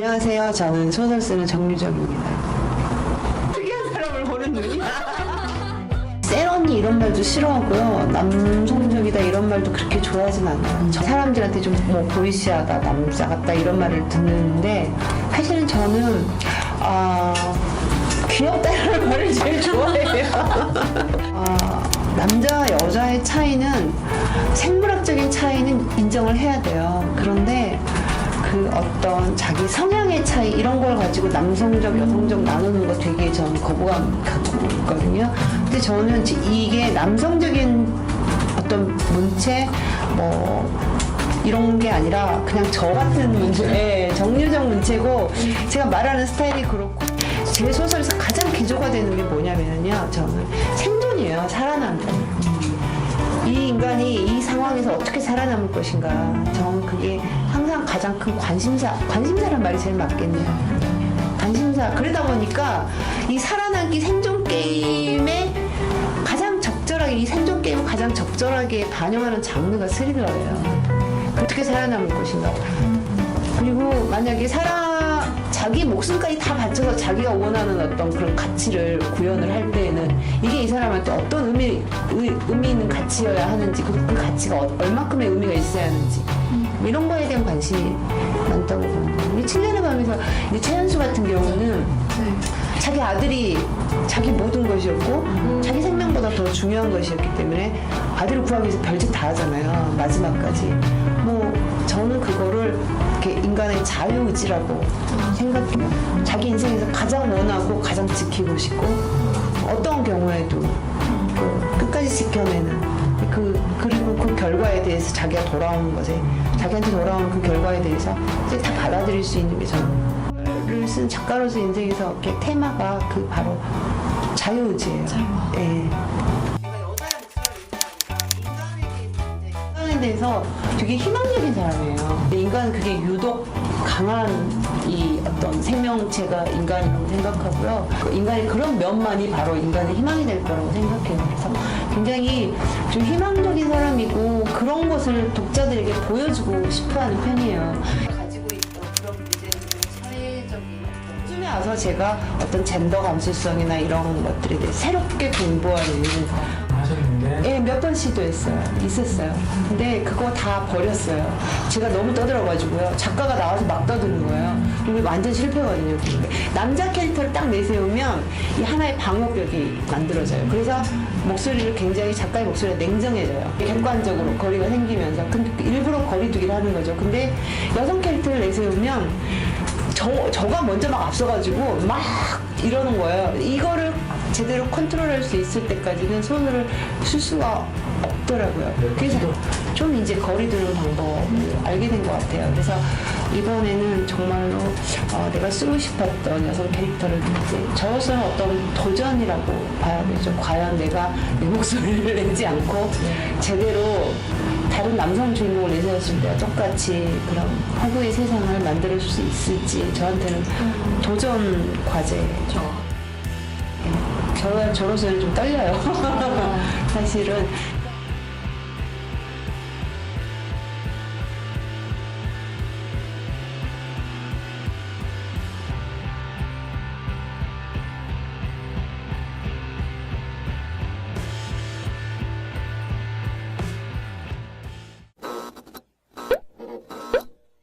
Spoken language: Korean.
안녕하세요. 저는 소설 쓰는 정유정입니다. 특이한 사람을 보는 눈이. 쎄언니 이런 말도 싫어하고요. 남성적이다 이런 말도 그렇게 좋아하진 않아요. 저 사람들한테 좀 뭐 보이시하다, 남자 같다 이런 말을 듣는데 사실은 저는 아 귀엽다는 말을 제일 좋아해요. 아, 남자 여자의 차이는 생물학적인 차이는 인정을 해야 돼요. 그런데 그 어떤 자기 성향의 차이 이런 걸 가지고 남성적 여성적 나누는 거 되게 저는 거부감 갖고 있거든요. 근데 저는 지- 이게 남성적인 어떤 문체 뭐 이런 게 아니라 그냥 저 같은 문체, 예, 정류적 문체고 제가 말하는 스타일이 그렇고 제 소설에서 가장 기조가 되는 게 뭐냐면요, 저는 생존이에요, 살아남는. 이 인간이 이 상황에서 어떻게 살아남을 것인가. 저는 그게 항상 가장 큰 관심사, 관심사란 말이 제일 맞겠네요. 관심사. 그러다 보니까 이 살아남기 생존 게임에 가장 적절하게, 이 생존 게임을 가장 적절하게 반영하는 장르가 스릴러예요. 어떻게 살아남을 것인가. 그리고 만약에 살아 자기 목숨까지 다 바쳐서 자기가 원하는 어떤 그런 가치를 구현을 할 때에는 이게 이 사람한테 어떤 의미 의, 의미 있는 가치여야 하는지 그, 그 가치가 어- 얼마큼의 의미가 있어야 하는지. 뭐 이런 거에 대한 관심이 많다고 보는 거예요. 이 7년의 밤에서 이제 최현수 같은 경우는 자기 아들이 자기 모든 것이었고 자기 생명보다 더 중요한 것이었기 때문에 아들을 구하기 위해서 별짓 다 하잖아요 마지막까지. 뭐 저는 그거를 이렇게 인간의 자유의지라고 생각해요 자기 인생에서 가장 원하고 가장 지키고 싶고 어떤 경우에도 그 끝까지 지켜내는 그 그리고 그 결과에 대해서 자기가 돌아오는 것에 자기한테 돌아오는 그 결과에 대해서 이제 다 받아들일 수 있는 게 저는 글을 쓴 작가로서 인생에서 이렇게 테마가 그 바로 자유의지예요. 예. 대해서 되게 희망적인 사람이에요. 인간은 그게 유독 강한 이 어떤 생명체가 인간이라고 생각하고요. 그 인간의 그런 면만이 바로 인간의 희망이 될 거라고 생각해요. 그래서 굉장히 좀 희망적인 사람이고 그런 것을 독자들에게 보여주고 싶어하는 편이에요. 가지고 있던 그런 문제들은 사회적인 요즘에 와서 제가 어떤 젠더 감수성이나 이런 것들에 대해 새롭게 공부하는 하셨는데 예, 몇 번 시도했어요. 있었어요. 근데 그거 다 버렸어요. 제가 너무 떠들어가지고요. 작가가 나와서 막 떠드는 거예요. 이게 완전 실패거든요. 남자 캐릭터를 딱 내세우면 이 하나의 방어벽이 만들어져요. 그래서 목소리를 굉장히 작가의 목소리가 냉정해져요. 객관적으로 거리가 생기면서. 근데 일부러 거리두기를 하는 거죠. 근데 여성 캐릭터를 내세우면 저, 저가 먼저 막 앞서가지고 막 이러는 거예요. 이거를 제대로 컨트롤할 수 있을 때까지는 손을 쓸 수가 없더라고요. 그래서 좀 이제 거리 두는 방법을 알게 된 것 같아요. 그래서 이번에는 정말로 어, 내가 쓰고 싶었던 여성 캐릭터를 이제 저로서는 어떤 도전이라고 봐야 되죠. 과연 내가 내 목소리를 내지 않고 제대로 다른 남성 주인공을 내세웠을 때와 똑같이 그런 허구의 세상을 만들어줄 수 있을지 저한테는 도전 과제죠. 저, 저로서는 좀 떨려요. 사실은